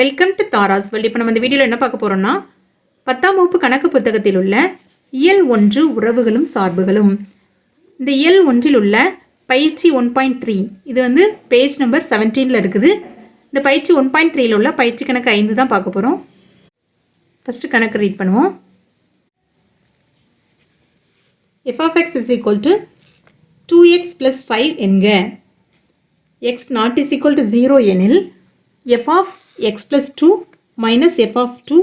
Welcome to Tara's well இப்போ நம்ம இந்த வீடியோவில் என்ன பார்க்க போகிறோம்னா பத்தாம் வகுப்பு கணக்கு புத்தகத்தில் உள்ள இயல் ஒன்று உறவுகளும் சார்புகளும். இந்த இயல் ஒன்றில் உள்ள பயிற்சி ஒன் பாயிண்ட் த்ரீ இது வந்து பேஜ் நம்பர் செவன்டீனில் இருக்குது. இந்த பயிற்சி ஒன் பாயிண்ட் த்ரீயில் உள்ள பயிற்சி கணக்கு ஐந்து தான் பார்க்க போகிறோம் ஃபஸ்ட்டு கணக்கு ரீட் பண்ணுவோம். F F X is equal to two X plus five என்க. X nought is equal to zero எனில் F of X plus two minus F of two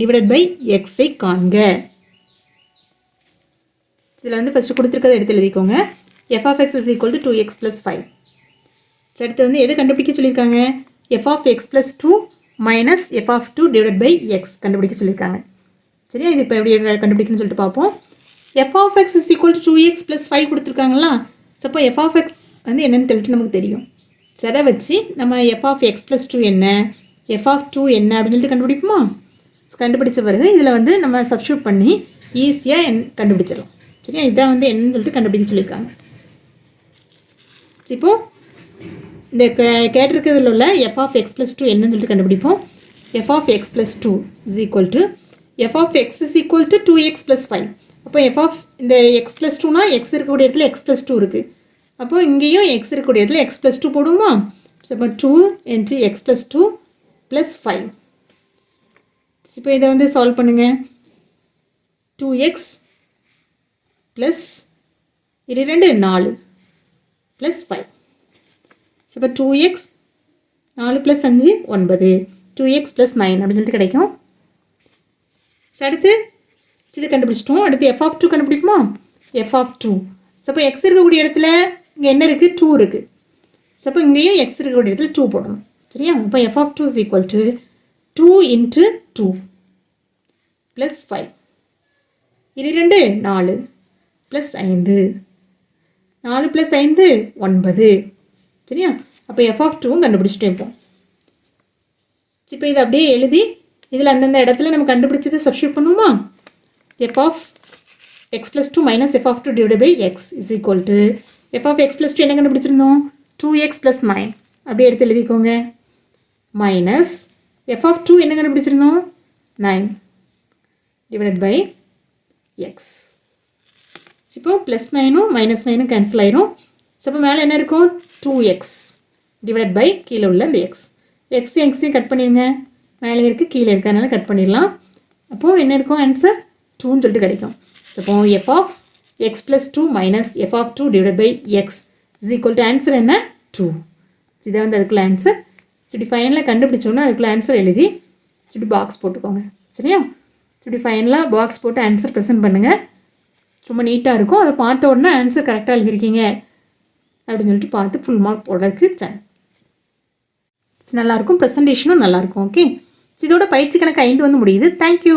divided by எக்ஸை காண்க. இதில் வந்து ஃபஸ்ட்டு கொடுத்துருக்கதை எடுத்து எழுதிக்கோங்க. F of X is equal to two X plus five அடுத்து வந்து எது கண்டுபிடிக்க சொல்லியிருக்காங்க? F of X plus two minus F of two divide by X கண்டுபிடிக்க சொல்லியிருக்காங்க. சரியா? இது இப்போ எப்படி கண்டுபிடிக்கணும்னு சொல்லிட்டு பார்ப்போம். F of X is equal to two X plus five கொடுத்துருக்காங்களா? சப்போ எஃப் ஆஃப் எக்ஸ் வந்து என்னென்னு சொல்லிட்டு நமக்கு தெரியும். செதை வச்சு நம்ம F of X plus two என்ன? எஃப் ஆஃப் டூ என்ன அப்படின்னு சொல்லிட்டு கண்டுபிடிப்போமா? கண்டுபிடிச்ச பிறகு இதில் வந்து நம்ம சப்ஸ்டியூட் பண்ணி ஈஸியாக என் கண்டுபிடிச்சிடலாம். சரியா? இதான் வந்து என்னன்னு சொல்லிட்டு கண்டுபிடிக்க சொல்லியிருக்காங்க. இப்போ இந்த கேட்டிருக்கிறதுல உள்ள F of X plus two என்னன்னு சொல்லிட்டு கண்டுபிடிப்போம். F of X plus two is equal to F of X is equal to two X plus five அப்போ எஃப் ஆஃப் இந்த எக்ஸ் ப்ளஸ் டூனா எக்ஸ் இருக்கக்கூடிய இடத்துல எக்ஸ் ப்ளஸ் டூ இருக்குது அப்போ இங்கேயும் எக்ஸ் இருக்கக்கூடிய இடத்துல எக்ஸ் ப்ளஸ் டூ போடுமா ஸோ இப்போ two into X plus two plus five இப்போ இதை வந்து சால்வ் பண்ணுங்கள் டூ எக்ஸ் ப்ளஸ் இரண்டு ரெண்டு நாலு ப்ளஸ் ஃபைவ் இப்போ டூ எக்ஸ் நாலு ப்ளஸ் அஞ்சு ஒன்பது. டூ எக்ஸ் ப்ளஸ் நைன் அப்படின்னு சொல்லிட்டு கிடைக்கும். அடுத்து இது கண்டுபிடிச்சிட்டோம். அடுத்து எஃப் ஆஃப் டூ கண்டுபிடிக்குமா எஃப் ஆஃப் டூ ஸோ இப்போ எக்ஸ் இருக்கக்கூடிய இடத்துல இங்கே என்ன இருக்குது டூ இருக்குது ஸோ அப்போ இங்கேயும் எக்ஸ் இருக்கக்கூடிய இடத்துல டூ போடணும். சரியா? இப்போ F of two is equal to two into two plus five இது ரெண்டு நாலு ப்ளஸ் ஐந்து. நாலு ப்ளஸ் ஐந்து ஒன்பது. சரியா? அப்போ எஃப் ஆஃப் டூவும் கண்டுபிடிச்சிட்டே இருப்போம். இப்போ இதை அப்படியே எழுதி இதில் அந்தந்த இடத்துல நம்ம கண்டுபிடிச்சதை சப்ஸ்டியூட் பண்ணுவோமா? F of X plus two minus F of two divide by X is equal to F of X plus two என்ன கண்டுபிடிச்சிருந்தோம்? டூ எக்ஸ் ப்ளஸ் நைன் அப்படியே எடுத்து எழுதிக்கோங்க. மைனஸ் எஃப் ஆஃப் டூ என்ன கண்டுபிடிச்சிருந்தோம்? நைன் டிவைட் பை எக்ஸ் இப்போ plus நைனும் minus நைனும் கேன்சல் ஆயிரும். ஸோ இப்போ மேலே என்ன இருக்கும்? டூ எக்ஸ் டிவைட் பை கீழே உள்ள இந்த எக்ஸ் எக்ஸ் எக்ஸையும் கட் பண்ணிடுங்க மேலே இருக்குது கீழே இருக்கு. அதனால் கட் பண்ணிடலாம். அப்போது என்ன இருக்கும்? ஆன்சர் டூன்னு சொல்லிட்டு கிடைக்கும். ஸோ இப்போ F of X plus two minus F of two divide by X is equal to answer என்ன? டூ இதான் வந்து அதுக்குள்ள ஆன்சர் இப்படி ஃபைனலாக கண்டுபிடிச்சோன்னா அதுக்குள்ள ஆன்சர் எழுதி இப்படி பாக்ஸ் போட்டுக்கோங்க. சரியா? இப்படி ஃபைனலாக பாக்ஸ் போட்டு ஆன்சர் ப்ரெசென்ட் பண்ணுங்கள் ரொம்ப நீட்டாக இருக்கும். அதை பார்த்த உடனே ஆன்சர் கரெக்டாக எழுதியிருக்கீங்க அப்படின்னு சொல்லிட்டு பார்த்து ஃபுல் மார்க் போடுறதுக்கு சேன் நல்லாயிருக்கும் ப்ரெசன்டேஷனும் நல்லாயிருக்கும் ஓகே இதோட பயிற்சி கணக்கு ஐந்து வந்து முடியுது. தேங்க்யூ